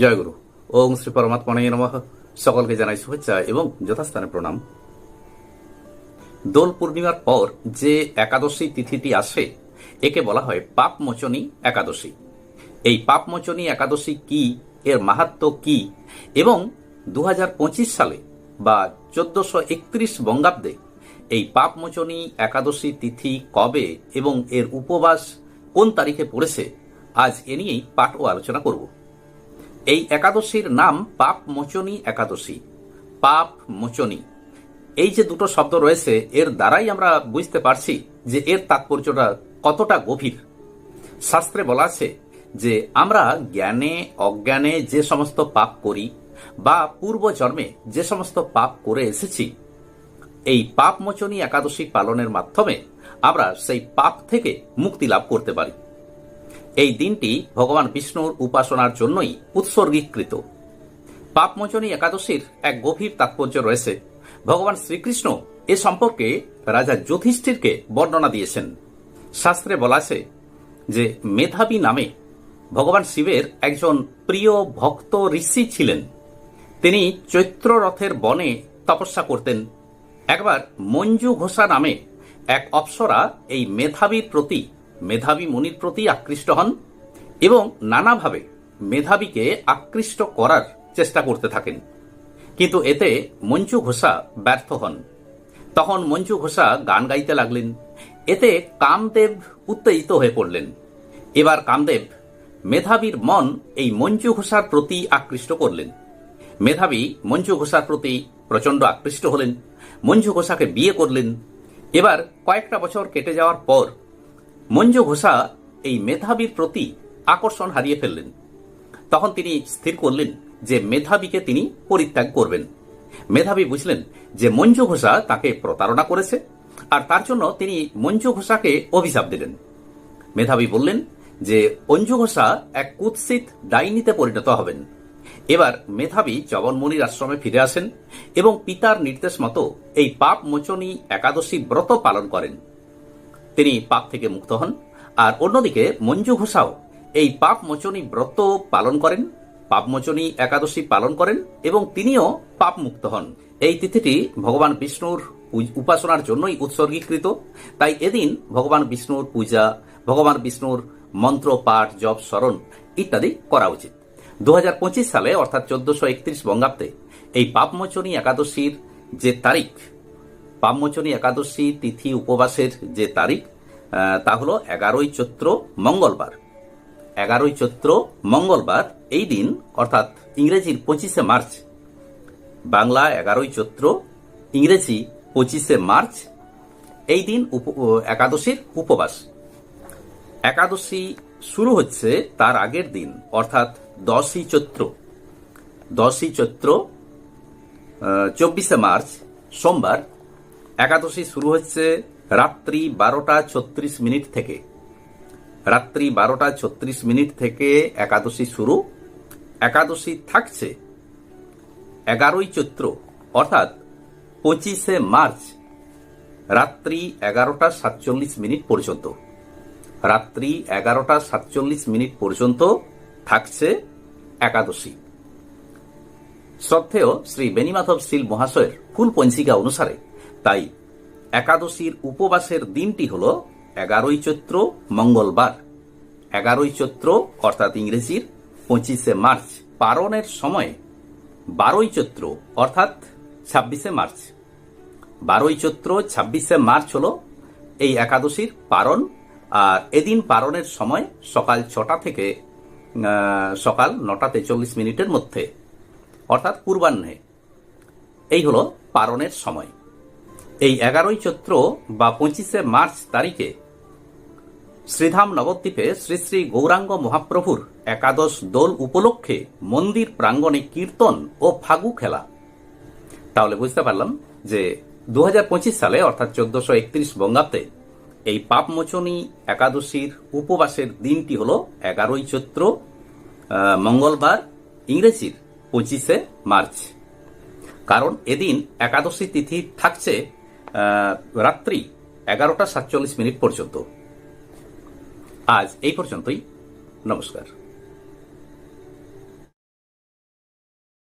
জয়গুরু ওম শ্রী পরমাত্মনে নমঃ। সকলকে জানাই শুভেচ্ছা এবং যথাস্থানে প্রণাম। দোল পূর্ণিমার পর যে একাদশী তিথিটি আসে, একে বলা হয় পাপমোচনী একাদশী। এই পাপমোচনী একাদশী কি, এর মাহাত্ম কি, এবং দু হাজার পঁচিশ সালে বা চোদ্দশো একত্রিশ বঙ্গাব্দে এই পাপমোচনী একাদশী তিথি কবে এবং এর উপবাস কোন তারিখে পড়েছে, আজ এ নিয়েই পাঠ ও আলোচনা করব। এই একাদশীর নাম পাপ মোচনী একাদশী। পাপ মোচনী। এই যে দুটো শব্দ রয়েছে, এর দ্বারাই আমরা বুঝতে পারছি যে এর তাৎপর্যটা কতটা গভীর। শাস্ত্রে বলা আছে যে, আমরা জ্ঞানে, অজ্ঞানে যে সমস্ত পাপ করি বা পূর্ব জন্মে যে সমস্ত পাপ করে এসেছি, এই পাপ মোচনী একাদশী পালনের মাধ্যমে আমরা সেই পাপ থেকে মুক্তি লাভ করতে পারি। এই দিনটি ভগবান বিষ্ণুর উপাসনার জন্যই উৎসর্গীকৃত। পাপমোচনী একাদশীর এক গভীর তাৎপর্য রয়েছে। ভগবান শ্রীকৃষ্ণ এ সম্পর্কে রাজা যুধিষ্ঠিরকে বর্ণনা দিয়েছেন। শাস্ত্রে বলা আছে যে, মেধাবী নামে ভগবান শিবের একজন প্রিয় ভক্ত ঋষি ছিলেন। তিনি চৈত্র রথের বনে তপস্যা করতেন। একবার মঞ্জু ঘোষা নামে এক অপ্সরা এই মেধাবীর প্রতি মেধাবী মুনির প্রতি আকৃষ্ট হন এবং নানাভাবে মেধাবীকে আকৃষ্ট করার চেষ্টা করতে থাকেন। কিন্তু এতে মঞ্জু ঘোষা ব্যর্থ হন। তখন মঞ্জু ঘোষা গান গাইতে লাগলেন। এতে কামদেব উত্তেজিত হয়ে পড়লেন। এবার কামদেব মেধাবীর মন এই মঞ্জু ঘোষার প্রতি আকৃষ্ট করলেন। মেধাবী মঞ্জু ঘোষার প্রতি প্রচণ্ড আকৃষ্ট হলেন। মঞ্জু ঘোষাকে বিয়ে করলেন। এবার কয়েকটা বছর কেটে যাওয়ার পর মঞ্জু ঘোষা এই মেধাবীর প্রতি আকর্ষণ হারিয়ে ফেললেন। তখন তিনি স্থির করলেন যে মেধাবীকে তিনি পরিত্যাগ করবেন। মেধাবী বুঝলেন যে মঞ্জু ঘোষা তাকে প্রতারণা করেছে আর তার জন্য তিনি মঞ্জু ঘোষাকে অভিশাপ দিলেন। মেধাবী বললেন যে অঞ্জু ঘোষা এক কুৎসিত ডাইনিতে পরিণত হবেন। এবার মেধাবী জবনমণির আশ্রমে ফিরে আসেন এবং পিতার নির্দেশ মতো এই পাপ মোচনী একাদশী ব্রত পালন করেন। তিনি পাপ থেকে মুক্ত হন। আর অন্যদিকে মঞ্জু ঘোষাও এই পাপ মোচনী ব্রত পালন করেন, পাপ মোচনী একাদশী পালন করেন এবং তিনিও পাপ মুক্ত হন। এই তিথিটি ভগবান বিষ্ণুর উপাসনার জন্যই উৎসর্গীকৃত। তাই এদিন ভগবান বিষ্ণুর পূজা, ভগবান বিষ্ণুর মন্ত্র, পাঠ, জপ, স্মরণ ইত্যাদি করা উচিত। দুহাজার পঁচিশ সালে অর্থাৎ চোদ্দশো একত্রিশ বঙ্গাব্দে এই পাপমোচনী একাদশীর যে তারিখ পাপমোচনী একাদশী তিথি উপবাসের যে তারিখ তা হল এগারোই চৈত্র মঙ্গলবার। এগারোই চৈত্র মঙ্গলবার এই দিন, অর্থাৎ ইংরেজির পঁচিশে মার্চ, বাংলা এগারোই চৈত্র, ইংরেজি পঁচিশে মার্চ, এই দিন একাদশীর উপবাস। একাদশী শুরু হচ্ছে তার আগের দিন, অর্থাৎ দশই চৈত্র। দশই চৈত্র চব্বিশে মার্চ, সোমবার একাদশী শুরু হচ্ছে রাত্রি বারোটা ছত্রিশ মিনিট থেকে। রাত্রি বারোটা ছত্রিশ মিনিট থেকে একাদশী শুরু। একাদশী থাকছে এগারোই চৈত্র, অর্থাৎ পঁচিশে মার্চ, রাত্রি এগারোটা সাতচল্লিশ মিনিট পর্যন্ত। রাত্রি এগারোটা সাতচল্লিশ মিনিট পর্যন্ত থাকছে একাদশী। শ্রদ্ধেয় শ্রী বেনিমাধব শীল মহাশয়ের ফুল পঞ্জিকা অনুসারে তাই একাদশীর উপবাসের দিনটি হল এগারোই চৈত্র মঙ্গলবার। এগারোই চৈত্র অর্থাৎ ইংরেজির পঁচিশে মার্চ পারণের সময় বারোই চৈত্র অর্থাৎ ছাব্বিশে মার্চ। বারোই চৈত্র ছাব্বিশে মার্চ হল এই একাদশীর পারণ আর এদিন পারণের সময় সকাল ছটা থেকে সকাল নটা তেচল্লিশ মিনিটের মধ্যে অর্থাৎ পূর্বাহ্নে। এই হল পারণের সময়। এই এগারোই চৈত্র বা পঁচিশে মার্চ তারিখে শ্রীধাম নবদ্বীপে শ্রী শ্রী গৌরাঙ্গ মহাপ্রভুর একাদশ দোল উপলক্ষে মন্দির প্রাঙ্গণে কীর্তন ও ফাগু খেলা। তাহলে বুঝতে পারলাম যে দু হাজার পঁচিশ সালে, অর্থাৎ চোদ্দশো একত্রিশ বঙ্গাব্দে, এই পাপমোচনী একাদশীর উপবাসের দিনটি হল এগারোই চৈত্র মঙ্গলবার, ইংরেজির পঁচিশে মার্চ। কারণ এদিন একাদশী তিথি থাকছে রাত্রি এগারোটা সাতচল্লিশ মিনিট পর্যন্ত। আজ এই পর্যন্তই। নমস্কার।